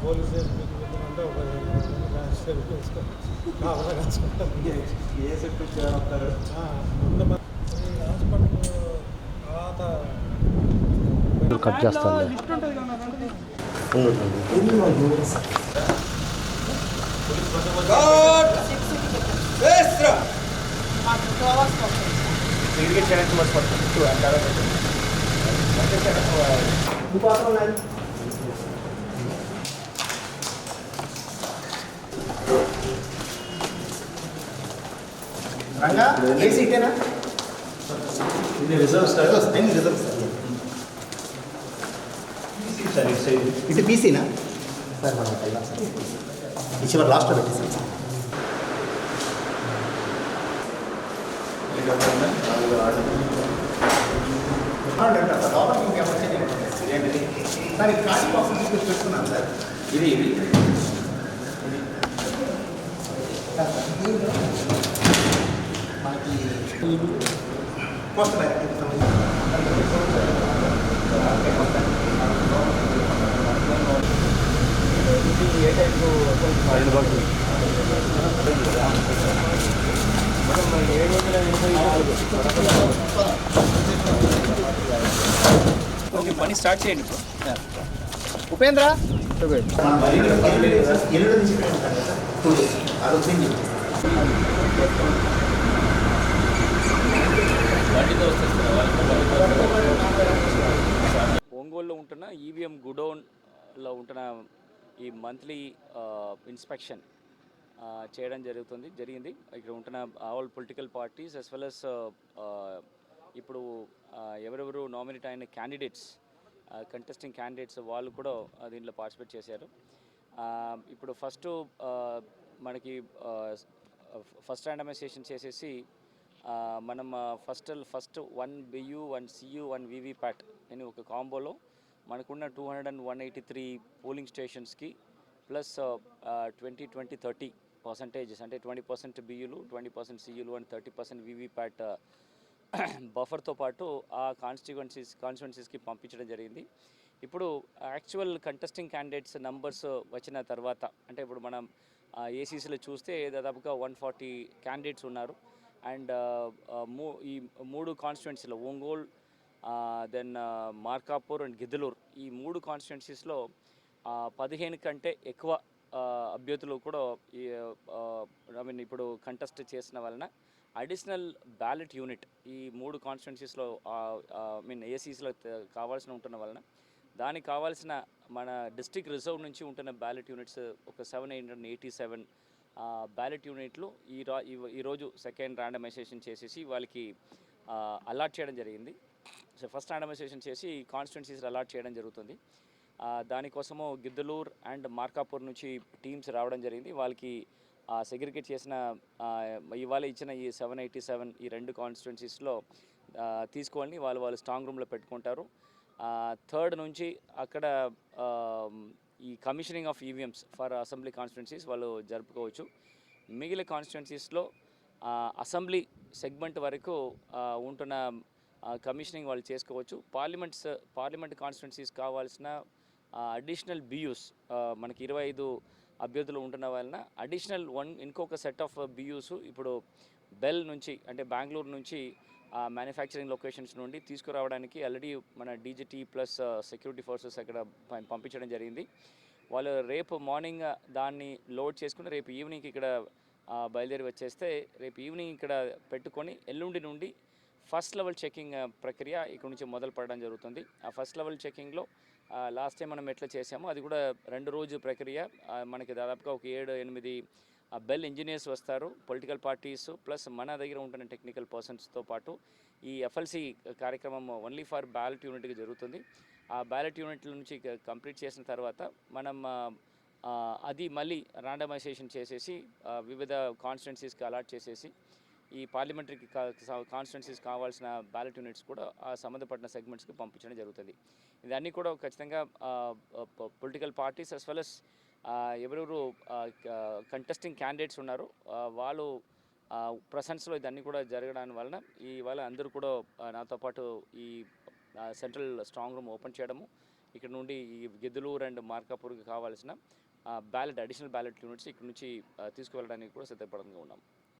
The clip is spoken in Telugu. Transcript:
పోలీస్ స్టేషన్ అంటే ఒక కానిస్టేబుల్ కావాలా కాచుకుంటాం ఏ సెట్ వస్తారు ఆ, ముందు మన ఈ హాస్పిటల్ తర్వాత కట్ చేస్తాను రంగా ఏసీ ఇటేనా ఇది రిజర్వ్ సార్ నేను రిజర్వ్ సార్ సార్ ఇటు సైడ్ ఇది పీసీనా సార్ మనం వెళ్దాం సార్ ఈ చివరి లాస్ట్లో పెట్టేసాం సార్? సార్ ఇది కాశీ బాక్స్ తీసుకొచ్చి పెట్టుకున్నాను సార్. ఇది ఇది. మనకి పోస్ట్ ఏ టైపు రెండు బాక్సులు ఏడు వందల ఎనభై కొంచెం పని స్టార్ట్ చేయండి ఇప్పుడు ఉపేంద్ర ఎల్లుండి నుంచి పెట్టుకుంటాను కదా టూ డేస్ అది వచ్చింది ఒంగోలులో ఉంటున్న ఈవీఎం గుడౌన్లో ఉంటున్న ఈ మంత్లీ ఇన్స్పెక్షన్ చేయడం జరుగుతుంది జరిగింది. ఇక్కడ ఉంటున్న all political parties as well as ఇప్పుడు ఎవరెవరు నామినేట్ అయిన క్యాండిడేట్స్ కంటెస్టింగ్ క్యాండిడేట్స్ వాళ్ళు కూడా దీంట్లో పార్టిసిపేట్ చేశారు. ఇప్పుడు ఫస్ట్ మనకి ఫస్ట్ ర్యాండమైజేషన్ చేసేసి మనం first first one BU one CU one VVPAT అని ఒక కాంబోలో మనకున్న two hundred and one eighty three polling స్టేషన్స్కి plus twenty twenty thirty percentages అంటే ట్వంటీ పర్సెంట్ బియ్యులు ట్వంటీ పర్సెంట్ సీయులు అండ్ థర్టీ పర్సెంట్ వివిప్యాట్ బఫర్తో పాటు ఆ కాన్స్టిట్యువెన్సీస్ కాన్స్టిట్యువెన్సీస్కి పంపించడం జరిగింది. ఇప్పుడు యాక్చువల్ కంటెస్టింగ్ క్యాండిడేట్స్ నంబర్స్ వచ్చిన తర్వాత అంటే ఇప్పుడు మనం ఏసీసీలో చూస్తే దాదాపుగా వన్ ఫార్టీ క్యాండిడేట్స్ ఉన్నారు. అండ్ uh, uh, మూ ఈ మూడు కాన్స్టిట్యువెన్సీలో ఒంగోలు దెన్ మార్కాపూర్ అండ్ గిద్దలూరు ఈ మూడు కాన్స్టిట్యున్సీస్లో పదిహేను కంటే ఎక్కువ అభ్యర్థులు కూడా ఈ ఐ మీన్ ఇప్పుడు కంటెస్ట్ చేసిన వలన అడిషనల్ బ్యాలెట్ యూనిట్ ఈ మూడు కాన్స్టిట్యున్సీస్లో ఐ మీన్ ఏసీస్లో కావాల్సిన ఉంటున్న వలన దానికి కావాల్సిన మన డిస్ట్రిక్ట్ రిజర్వ్ నుంచి ఉంటున్న బ్యాలెట్ యూనిట్స్ ఒక seven hundred eighty seven ballot యూనిట్లు ఈ రా ఈరోజు సెకండ్ ర్యాండమైజేషన్ చేసేసి వాళ్ళకి అలాట్ చేయడం జరిగింది. ఫస్ట్ ర్యాండమైజేషన్ చేసి కాన్స్టిట్యున్సీస్ అలాట్ చేయడం జరుగుతుంది. దానికోసము గిద్దలూర్ అండ్ మార్కాపూర్ నుంచి టీమ్స్ రావడం జరిగింది. వాళ్ళకి సెగ్రిగేట్ చేసిన ఇవాళ ఇచ్చిన ఈ సెవెన్ ఎయిటీ సెవెన్ ఈ రెండు కాన్స్టిట్యున్సీస్లో తీసుకోవాలని వాళ్ళు వాళ్ళు స్ట్రాంగ్ రూమ్లో పెట్టుకుంటారు. థర్డ్ నుంచి అక్కడ ఈ commissioning of EVMs for assembly constituencies వాళ్ళు జరుపుకోవచ్చు. మిగిలిన కాన్స్టిట్యున్సీస్లో అసెంబ్లీ సెగ్మెంట్ వరకు ఉంటున్న కమిషనింగ్ వాళ్ళు చేసుకోవచ్చు. పార్లమెంట్స్ పార్లమెంట్ కాన్స్టిట్యున్సీస్ కావాల్సిన అడిషనల్ బియూస్ మనకి ఇరవై ఐదు అభ్యర్థులు ఉంటున్న వలన అడిషనల్ వన్ ఇంకొక సెట్ ఆఫ్ బియూస్ ఇప్పుడు బెల్ నుంచి అంటే బెంగళూరు నుంచి మ్యానుఫ్యాక్చరింగ్ లొకేషన్స్ నుండి తీసుకురావడానికి ఆల్రెడీ మన డీజీటీ ప్లస్ సెక్యూరిటీ ఫోర్సెస్ అక్కడ పంపించడం జరిగింది. వాళ్ళు రేపు మార్నింగ్ దాన్ని లోడ్ చేసుకుని రేపు ఈవినింగ్ ఇక్కడ బయలుదేరి వచ్చేస్తే రేపు ఈవినింగ్ ఇక్కడ పెట్టుకొని ఎల్లుండి నుండి ఫస్ట్ లెవెల్ చెకింగ్ ప్రక్రియ ఇక్కడ నుంచి మొదలు పడడం జరుగుతుంది. ఆ ఫస్ట్ లెవెల్ చెకింగ్లో లాస్ట్ టైం మనం ఎట్లా చేసామో అది కూడా రెండు రోజు ప్రక్రియ. మనకి దాదాపుగా ఒక ఏడు ఎనిమిది బెల్ ఇంజనీర్స్ వస్తారు పొలిటికల్ పార్టీస్ ప్లస్ మన దగ్గర ఉంటున్న టెక్నికల్ పర్సన్స్తో పాటు ఈ ఎఫ్ఎల్సి కార్యక్రమం ఓన్లీ ఫర్ బ్యాలెట్ యూనిట్కి జరుగుతుంది. ఆ బ్యాలెట్ యూనిట్ల నుంచి కంప్లీట్ చేసిన తర్వాత మనం అది మళ్ళీ ర్యాండమైజేషన్ చేసేసి వివిధ కాన్స్టిట్యున్సీస్కి అలాట్ చేసేసి ఈ పార్లమెంటరీ కాన్స్టిట్యున్సీస్ కావాల్సిన బ్యాలెట్ యూనిట్స్ కూడా ఆ సంబంధపడిన సెగ్మెంట్స్కి పంపించడం జరుగుతుంది. ఇదన్నీ కూడా ఖచ్చితంగా political parties as well as ఎవరెవరు కంటెస్టింగ్ క్యాండిడేట్స్ ఉన్నారో వాళ్ళు ప్రసెన్స్లో ఇదన్నీ కూడా జరగడం వలన ఇవాళ అందరూ కూడా నాతో పాటు ఈ సెంట్రల్ స్ట్రాంగ్ రూమ్ ఓపెన్ చేయడము ఇక్కడ నుండి ఈ గిద్దలూరు అండ్ మార్కాపూర్కి కావాల్సిన బ్యాలెట్ అడిషనల్ బ్యాలెట్ యూనిట్స్ ఇక్కడ నుంచి తీసుకువెళ్ళడానికి కూడా సిద్ధపడంగా ఉన్నాం.